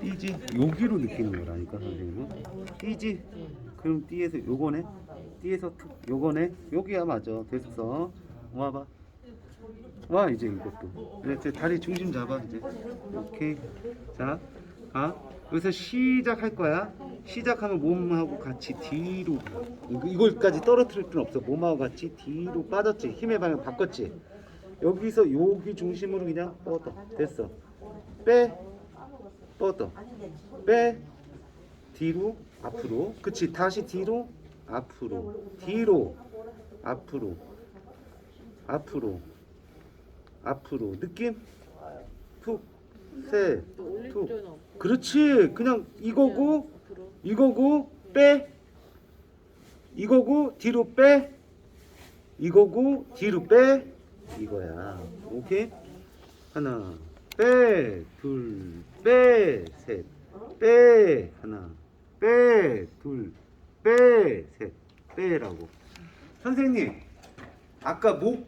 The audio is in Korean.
띠지. 여기로 느끼는 거라니까 선생님은. 띠지. 그럼 띠에서 요거네. 띠에서 툭 요거네. 여기야 맞아 됐어. 와봐. 와 이제 이것도. 이제 다리 중심 잡아 이제. 오케이. 자 가. 여기서 시작할 거야. 시작하면 몸하고 같이 뒤로. 이걸까지 떨어뜨릴 필요 없어. 몸하고 같이 뒤로 빠졌지. 힘의 방향 바꿨지 여기서 여기 중심으로 그냥 뻗어. 됐어. 빼. 뻗어. 빼. 뒤로 앞으로. 그치. 다시 뒤로 앞으로. 뒤로 앞으로. 앞으로. 앞으로. 느낌? 툭세툭. 그렇지. 그냥 이거고 이거고 빼. 이거고 뒤로 빼. 이거고 뒤로 빼 이거야. 오케이? 하나 빼 둘 빼 셋. 빼 하나 빼 둘 빼 셋. 빼라고. 선생님 아까 목